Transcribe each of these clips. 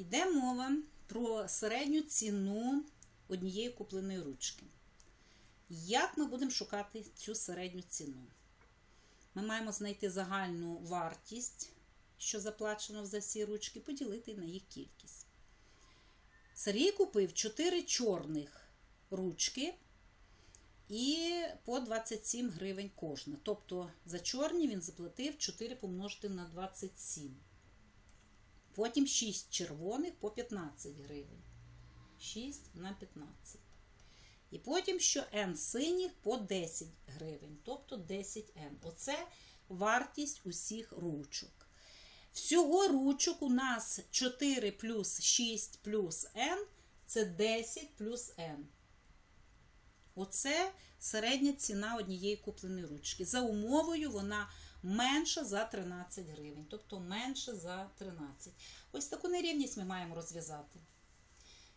Йде мова про середню ціну однієї купленої ручки. Як ми будемо шукати цю середню ціну? Ми маємо знайти загальну вартість, що заплачено за всі ручки, поділити на їх кількість. Сергій купив 4 чорних ручки і по 27 гривень кожна. Тобто за чорні він заплатив 4 помножити на 27. Потім 6 червоних по 15 гривень. 6 на 15. І потім що N синіх по 10 гривень, тобто 10N. Оце вартість усіх ручок. Всього ручок у нас 4 плюс 6 плюс N це 10 плюс N. Оце середня ціна однієї купленої ручки. За умовою вона менша за 13 гривень, тобто менше за 13. Ось таку нерівність ми маємо розв'язати.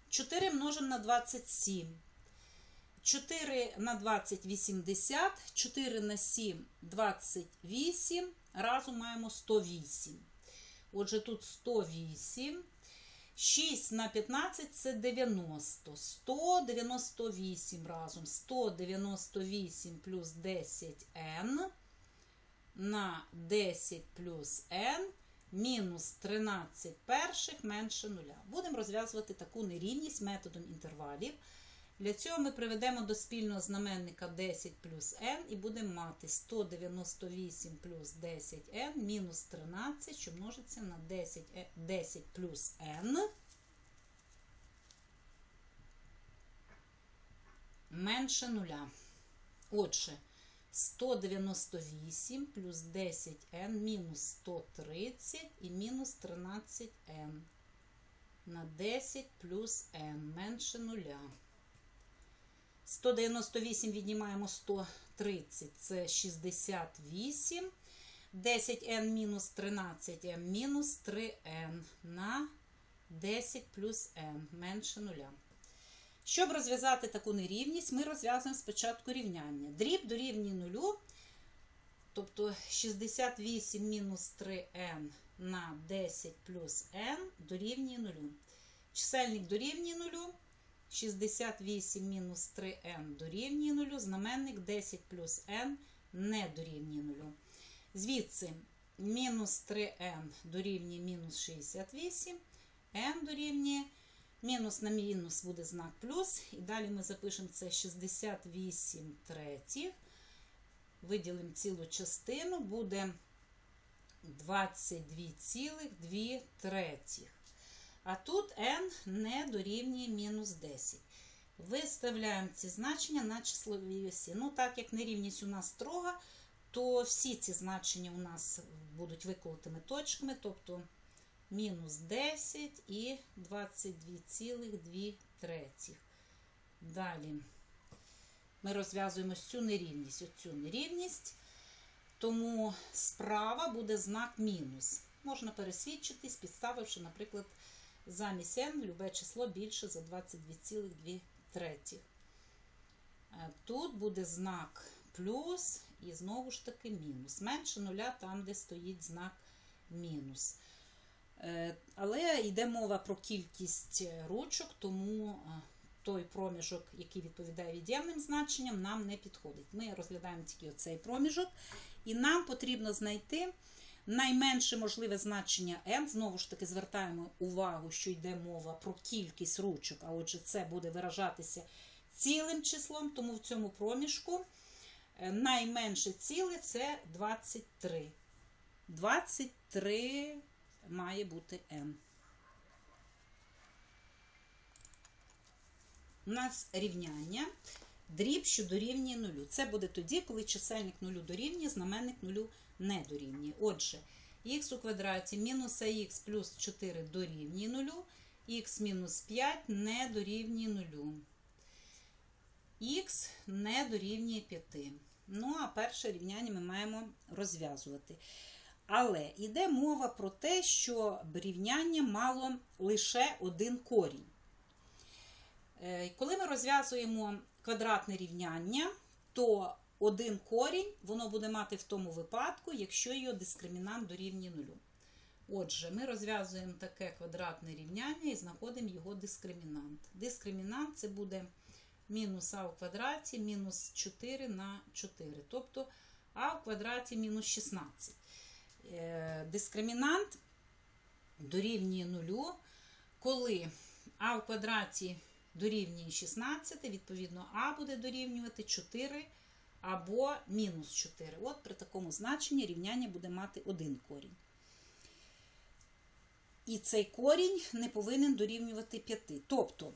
4 множимо на 27. 4 на 20 – 80, 4 на 7 – 28, разом маємо 108. Отже, тут 108. 6 на 15 – це 90. 198 разом. 198 плюс 10n на 10 плюс n мінус 13 перших менше нуля. Будемо розв'язувати таку нерівність методом інтервалів. Для цього ми приведемо до спільного знаменника 10 плюс n і будемо мати 198 плюс 10n мінус 13, що множиться на 10, 10 плюс n менше нуля. Отже, 198 плюс 10n мінус 130 і мінус 13n на 10 плюс n менше нуля. 198 віднімаємо 130, це 68. 10n мінус 13m мінус 3n на 10 плюс n менше нуля. Щоб розв'язати таку нерівність, ми розв'язуємо спочатку рівняння. Дріб дорівнює нулю, тобто 68 мінус 3n на 10 плюс n дорівнює нулю. Чисельник дорівнює нулю. 68 мінус 3n дорівнює 0, знаменник 10 плюс n не дорівнює 0. Звідси мінус 3n дорівнює мінус 68, n дорівнює, мінус на мінус буде знак плюс. І далі ми запишемо це 68 третіх. Виділимо цілу частину, буде 22,2 третіх. А тут n не дорівнює мінус 10. Виставляємо ці значення на числовій осі. Ну, так як нерівність у нас строга, то всі ці значення у нас будуть виколотими точками, тобто мінус 10 і 22,2 третіх. Далі ми розв'язуємо цю нерівність, оцю нерівність, тому справа буде знак мінус. Можна пересвідчитись, підставивши, наприклад, замість n любе число більше за 22,2 третіх. Тут буде знак плюс і знову ж таки мінус. Менше нуля там, де стоїть знак мінус. Е, Але йде мова про кількість ручок, тому той проміжок, який відповідає від'ємним значенням, нам не підходить. Ми розглядаємо тільки оцей проміжок, і нам потрібно знайти. Найменше можливе значення n, знову ж таки, звертаємо увагу, що йде мова про кількість ручок, а отже, це буде виражатися цілим числом, тому в цьому проміжку найменше ціле це 23. 23 має бути n. У нас рівняння дріб, що дорівнює нулю. Це буде тоді, коли чисельник нулю дорівнює, знаменник нулю не дорівнює. Отже, х у квадраті мінус ах плюс 4 дорівнює нулю, х мінус 5 не дорівнює нулю. Х не дорівнює 5. Ну, а перше рівняння ми маємо розв'язувати. Але йде мова про те, що рівняння мало лише один корінь. Коли ми розв'язуємо квадратне рівняння, то один корінь воно буде мати в тому випадку, якщо його дискримінант дорівнює нулю. Отже, ми розв'язуємо таке квадратне рівняння і знаходимо його дискримінант. Дискримінант це буде мінус а в квадраті мінус 4 на 4. Тобто а в квадраті мінус 16. Е, Дискримінант дорівнює нулю, коли а в квадраті дорівнює 16, відповідно, а буде дорівнювати 4 або мінус 4. От при такому значенні рівняння буде мати один корінь. І цей корінь не повинен дорівнювати 5. Тобто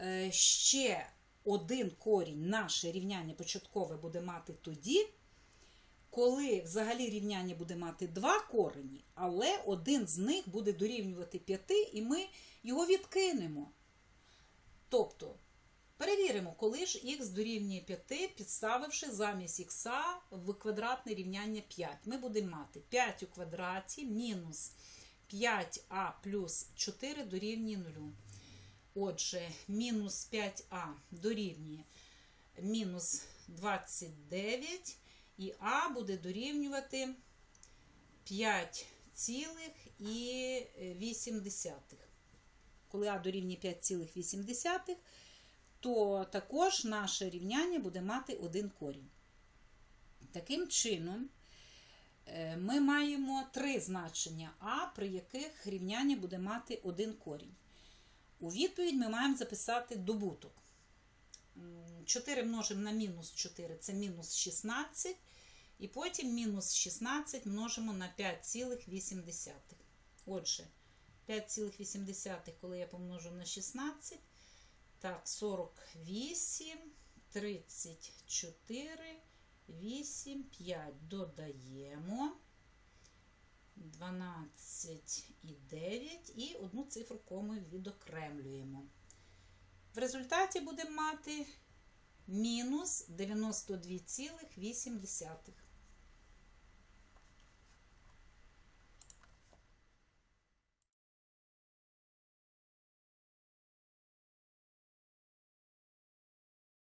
е, ще один корінь наше рівняння початкове буде мати тоді, коли взагалі рівняння буде мати два корені, але один з них буде дорівнювати 5, і ми його відкинемо. Тобто, перевіримо, коли ж х дорівнює 5, підставивши замість х в квадратне рівняння 5. Ми будемо мати 5 у квадраті мінус 5а плюс 4 дорівнює 0. Отже, мінус 5а дорівнює мінус 29, і а буде дорівнювати 5,8. Коли а дорівнює 5,8, то також наше рівняння буде мати один корінь. Таким чином, е, ми маємо три значення а, при яких рівняння буде мати один корінь. У відповідь ми маємо записати добуток. 4 множимо на мінус 4 це мінус 16. І потім мінус 16 множимо на 5,8. Отже, 5,8, коли я помножу на 16, так, 48, 34, 8, 5 додаємо. 12 і 9 і одну цифру коми відокремлюємо. В результаті будемо мати мінус 92,8.